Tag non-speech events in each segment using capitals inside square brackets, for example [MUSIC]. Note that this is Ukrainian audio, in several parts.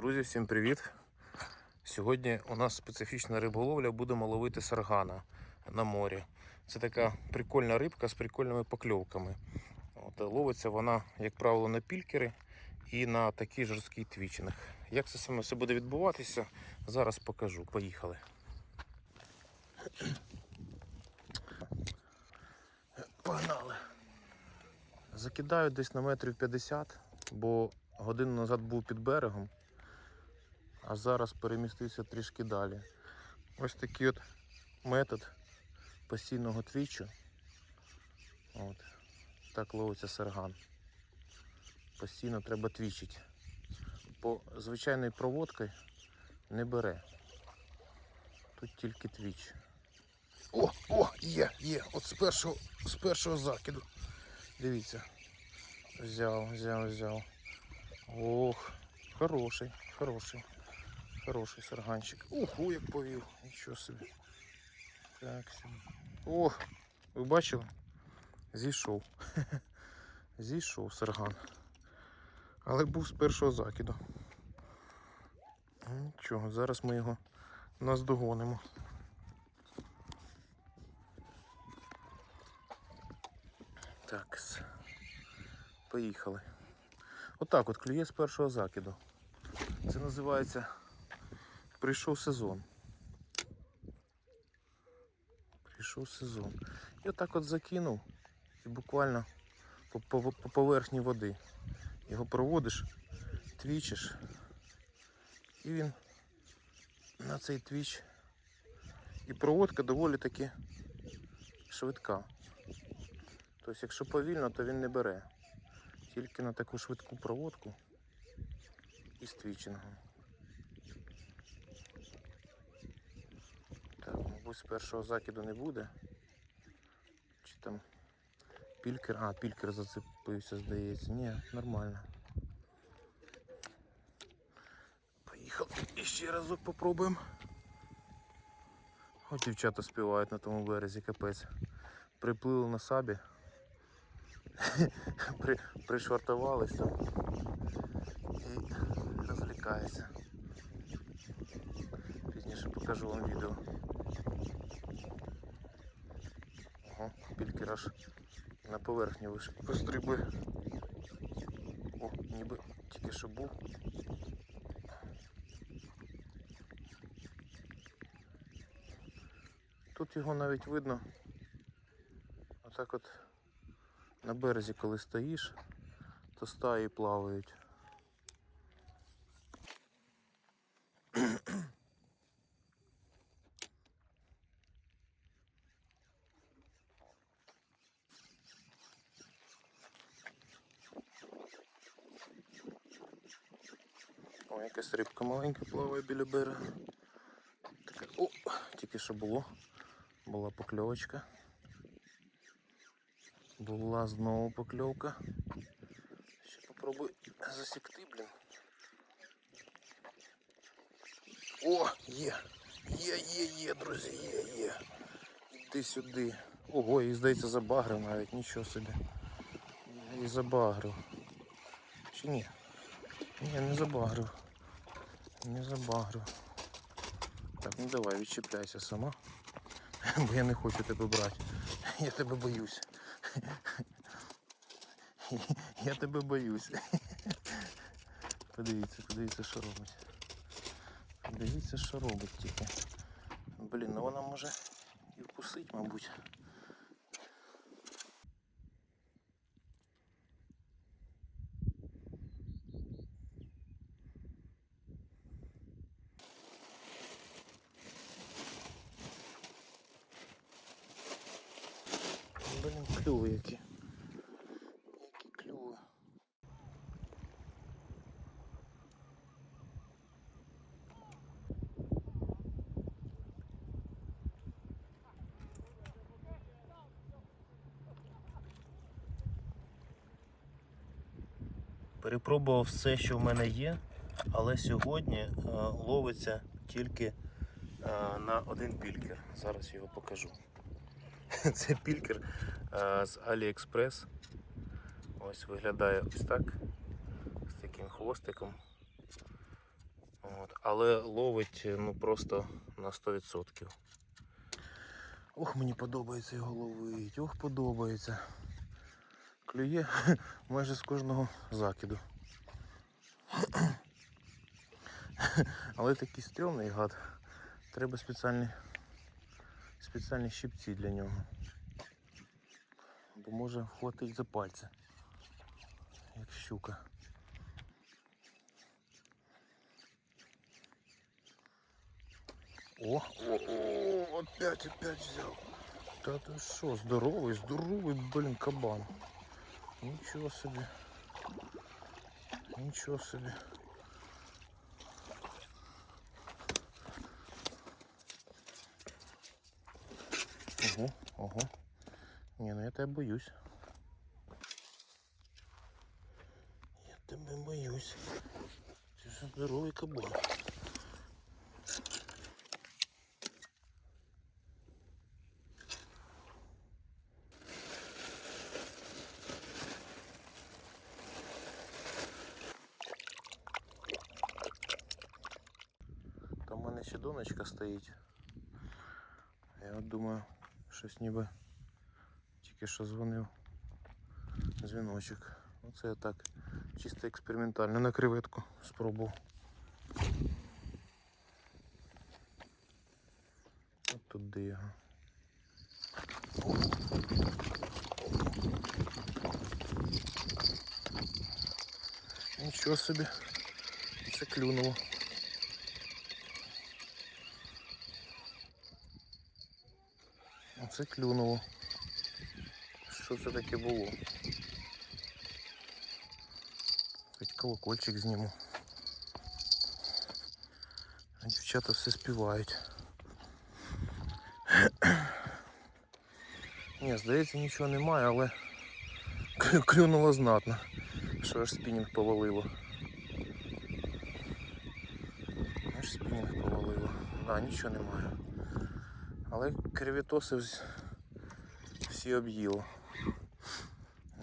Друзі, всім привіт! Сьогодні у нас специфічна риболовля, будемо ловити саргана на морі. Це така прикольна рибка з прикольними покльовками. От, ловиться вона, як правило, на пількери і на такий жорсткий твічинг. Як це саме все буде відбуватися, зараз покажу. Поїхали. Погнали. Закидаю десь на метрів 50, бо годину назад був під берегом, а зараз перемістився трішки далі. Ось такий от метод постійного твічу. От. Так ловиться сарган. Постійно треба твічити. Бо звичайною проводкою не бере. Тут тільки твіч. О, о, є, є. От з першого, з першого закиду. Дивіться. Взяв, взяв, взяв. Ох, хороший, хороший. Хороший сарганчик. Уху, як повів. Нічого собі. Так. Ох, ви бачили? Зійшов. [LAUGHS] Зійшов сарган. Але був з першого закиду. Нічого, зараз ми його наздогонимо. Так, поїхали. Отак от клює з першого закиду. Це називається прийшов сезон. Прийшов сезон. І отак от закинув і буквально по, по, по поверхні води. Його проводиш, твічиш, і він на цей твіч. І проводка доволі таки швидка. Тобто, якщо повільно, то він не бере. Тільки на таку швидку проводку і з твічингом. Так, мабуть, першого закиду не буде. Чи там пількер. А, пількер зацепився, здається. Ні, нормально. Поїхали. І ще разок попробуємо. От дівчата співають на тому березі, капець. Приплили на сабі. [LAUGHS] При, пришвартувались там і розвлікається. Пізніше покажу вам відео. Ого, пількер аж на поверхні вистрибує. О, ніби тільки що був. Тут його навіть видно. Отак от на березі, коли стоїш, то стаї плавають. Якась рибка маленька плаває біля берега. Така, о, тільки що було. Була покльовочка. Була знову покльовка. Ще попробую засікти, блін. О, є! Є, є, є, друзі, є, є. Іди сюди. Ого, і здається забагрив навіть, нічого собі. І забагрив. Чи ні? Ні, не забагрив. Не забагрив. Так, ну давай, відчіпляйся сама. [LAUGHS] Бо я не хочу тебе брати. [LAUGHS] Я тебе боюсь. [LAUGHS] Я тебе боюсь. Подивіться, подивіться, що робить. Подивіться, що робить тільки. Блін, ну вона може і вкусить, мабуть. Блін, клюви які. Які клюви. Перепробував все, що в мене є, але сьогодні е, ловиться тільки е, на один пількер. Зараз його покажу. [LAUGHS] Це пількер е, з AliExpress. Ось виглядає ось так. З таким хвостиком. От. Але ловить ну просто на 100%. Ох, мені подобається його ловить, ох, подобається. Клює [LAUGHS] майже з кожного закиду. [COUGHS] Але такий стрьомний гад. Треба спеціальні, спеціальні щипці для нього. Бо може вхватить за пальці. Як щука. О, о, о, опять, опять взял. Та ти що, здоровий, здоровий, блін, кабан. Нічого собі. Нічого собі. Ого, ого. Ні, ну я тебе боюсь. Я тебе боюсь. Це ж здоровий кабан. Ще донечка стоїть. Я от думаю, щось ніби тільки що дзвонив дзвіночок. Ну це я так чисто експериментально на креветку спробував. От туди його. Нічого собі. Це клюнуло. Оце клюнуло. Що це таке було? Хоч колокольчик зніму. А дівчата все співають. Ні, здається, нічого немає, але клюнуло знатно. Що аж спінінг повалило. Аж спінінг повалило. Да, нічого немає. Але кривітоси всі об'їло.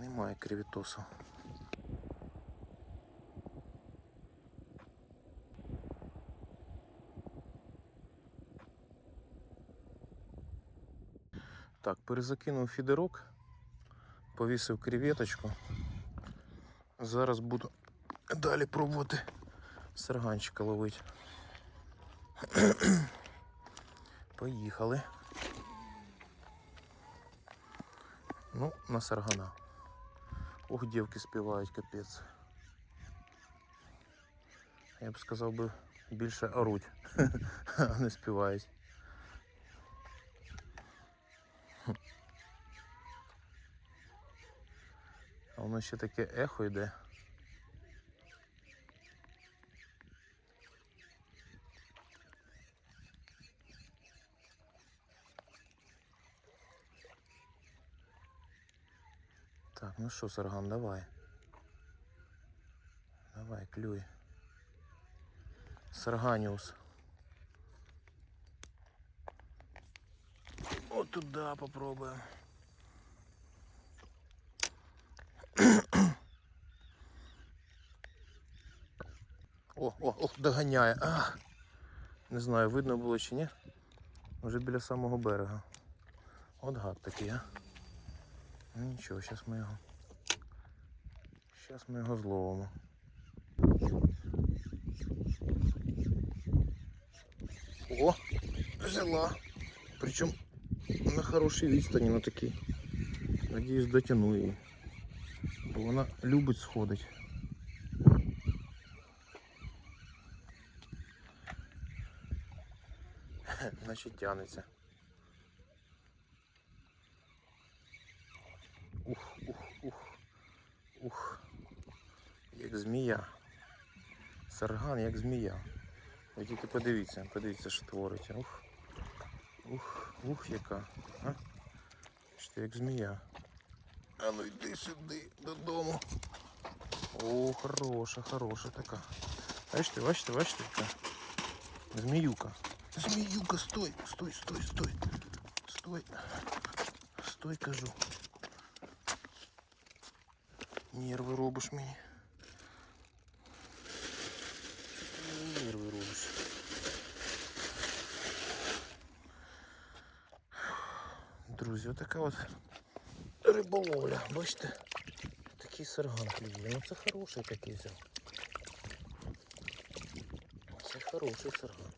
Немає кривітосу. Так, перезакинув фідерок, повісив креветочку. Зараз буду далі пробувати сарганчика ловити. Поїхали. Ну, на саргана. Ох, дівки співають, капець. Я б сказав би більше оруть, [LAUGHS] а не співають. А воно ще таке ехо йде. Ну що, Сарган, давай. Давай, клюй. Сарганіус. От туди попробуємо. О, о, о, доганяє. А! Не знаю, видно було чи ні. Вже біля самого берега. От гад такий, а. Ну нічого, зараз ми його. Зараз ми його зловимо. О, взяла. Причому на хорошій відстані, на такій. Надіюсь, дотяну її. Бо вона любить сходить. [LAUGHS] Значить тянеться. Ух, ух, ух, ух. Як змія. Сарган як змія. Ви тільки подивіться, подивіться, що творить. Ух. Ух, ух, яка. Що як змія. А ну йди сюди, додому. О, хороша, хороша така. Бачите, бачите, бачите, яка. Зміюка. Зміюка, стой, стой, стой, стой. Стой. Стой, кажу. Нерви робиш мені. Нерви друзі, отака от риболовля. Бачите? Такий сарган клює. Ну це хороший такий взяв. Це хороший сарган.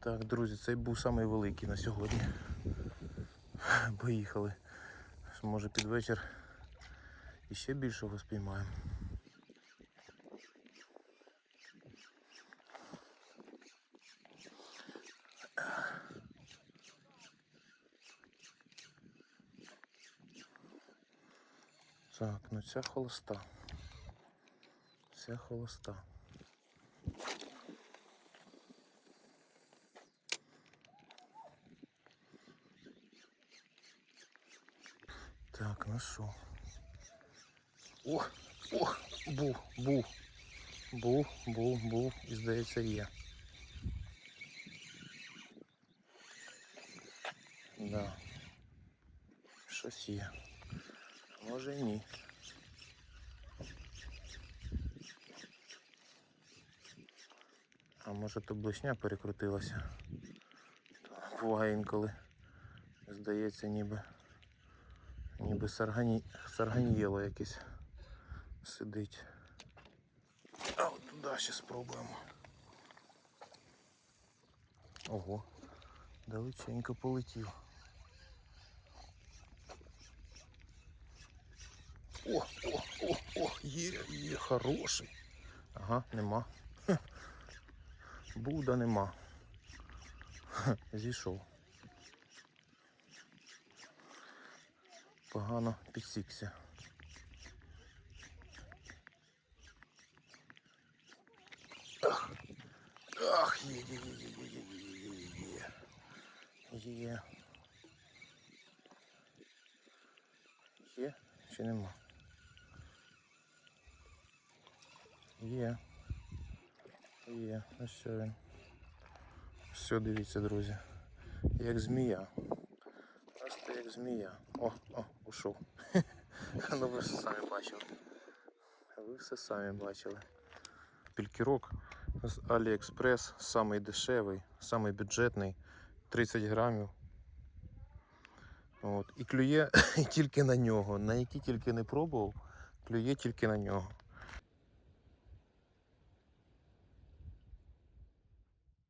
Так, друзі, цей був самий великий на сьогодні. Поїхали. Може під вечір іще більшого спіймаємо. Так, ну ця холоста. Ця холоста. Так, ну що? О, о, був, був. Був, був, був. І здається є. Да. Щось є. Може і ні. А може то блешня перекрутилася. Буває інколи. Здається, ніби. Ніби саргані... сарганьєло якесь сидить. А от туди ще спробуємо. Ого, далеченько полетів. О, о, о, о, є, є, хороший. Ага, нема. Хе. Буда нема. Хе, Зійшов. Погано підсікся. Ах, ах, є, є, є, є, є, є, є, є. Є. Є чи нема? Є. Є. Ось що він. Все, дивіться, друзі. Як змія. Просто як змія. О, о, ушов. [LAUGHS] ну ви все самі бачили. Ви все самі бачили. Пількірок з AliExpress, самий дешевий, самий бюджетний, 30 грамів. От. І клює [LAUGHS] тільки на нього. На які тільки не пробував, клює тільки на нього.